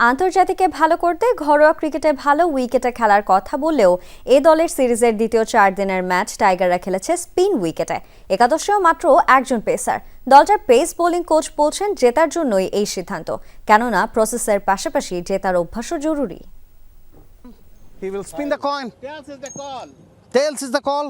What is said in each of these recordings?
আন্তর্জাতিকে ভালো করতে ঘরোয়া ক্রিকেটে ভালো উইকেটে খেলার কথা বললেও এ দলের সিরিজের দ্বিতীয় চার দিনের ম্যাচ টাইগাররা খেলেছে স্পিন উইকেটে একাদশেও মাত্র একজন পেসার দলটার পেস বোলিং কোচ বলছেন জেতার জন্যই এই সিদ্ধান্ত কেননা প্রসেসের পাশাপাশি জেতার অভ্যাসও জরুরি He will spin the coin. Tails is the call. Tails is the call.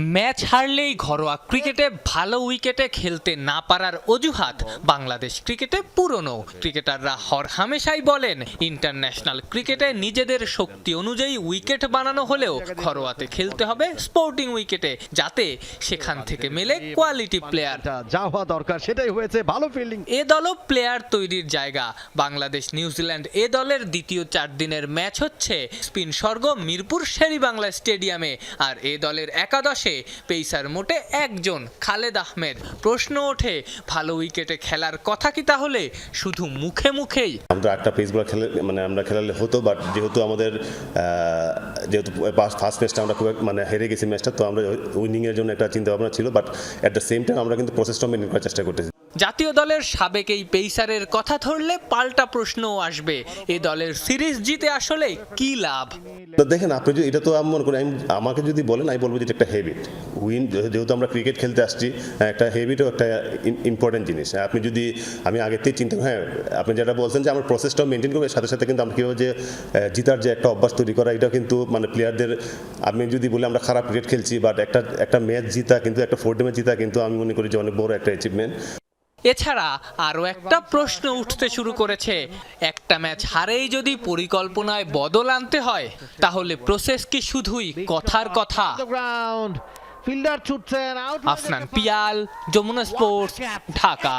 Match হারলেই ঘরোয়া ক্রিকেটে ভালো উইকেটে খেলতে না পারার অজুহাত বাংলাদেশ ক্রিকেটে পুরনো। ক্রিকেটাররা হর হামেশাই বলেন ইন্টারন্যাশনাল ক্রিকেটে নিজেদের শক্তি অনুযায়ী উইকেট বানানো হলেও ঘরোয়াতে খেলতে হবে স্পোর্টিং উইকেটে যাতে সেখান থেকে মেলে কোয়ালিটি প্লেয়ার। যা হওয়া দরকার সেটাই হয়েছে ভালো ফিল্ডিং। এ দলও প্লেয়ার তৈরির জায়গা। বাংলাদেশ নিউজিল্যান্ড এ দলের দ্বিতীয় চার দিনের ম্যাচ হচ্ছে স্পিন স্বর্গ মিরপুর শেরি বাংলা স্টেডিয়ামে। আর এ দলের একাদশে পেসার মোটে একজন খালেদ আহমেদ। প্রশ্ন ওঠে ভালো উইকেটে খেলার কথা কি তাহলে? শুধু মুখে মুখেই। আমরা একটা পেসগুলো খেলে মানে আমরা খেলালে হতো বাট যেহেতু আমাদের যেহেতু ফার্স্ট ফার্স্ট ম্যাচটা আমরা খুব মানে হেরে গেছি ম্যাচটা তো আমরা উইনিংয়ের জন্য একটা চিন্তা ভাবনা ছিল but at the same time আমরা কিন্তু প্রসেসটা মেনটেন করার চেষ্টা করতেছি। জাতীয় দলের সাবেক এই পেসারের কথা ধরলে পাল্টা প্রশ্নও আসবে। এ দলের সিরিজ জিতে আসলে কি লাভ? তো দেখেন আপনি যদি এটা তো আমি মনে করি আমাকে যদি বলেন আমি বলব যে এটা একটা হেবিট উইন যেহেতু আমরা ক্রিকেট খেলতে আসছি একটা হেবিটও একটা ইম্পর্টেন্ট জিনিস। হ্যাঁ, আপনি যদি আমি আগের থেকে চিন্তা হ্যাঁ আপনি যেটা বলছেন যে আমার প্রসেসটাও মেনটেন করবে সাথে সাথে কিন্তু আমরা কীভাবে যে জিতার যে একটা অভ্যাস তৈরি করা এটা কিন্তু মানে প্লেয়ারদের আপনি যদি বলি আমরা খারাপ ক্রিকেট খেলছি বাট একটা একটা ম্যাচ জিতা কিন্তু একটা ফোর্থ ম্যাচ জিতা কিন্তু আমি মনে করি যে অনেক বড় একটা অ্যাচিভমেন্ট এছাড়া আরও একটা প্রশ্ন উঠতে শুরু করেছে। একটা ম্যাচ হারেই যদি পরিকল্পনায় বদল আনতে হয় তাহলে প্রসেস কি শুধুই কথার কথা? আফনান পিয়াল যমুনা স্পোর্টস ঢাকা।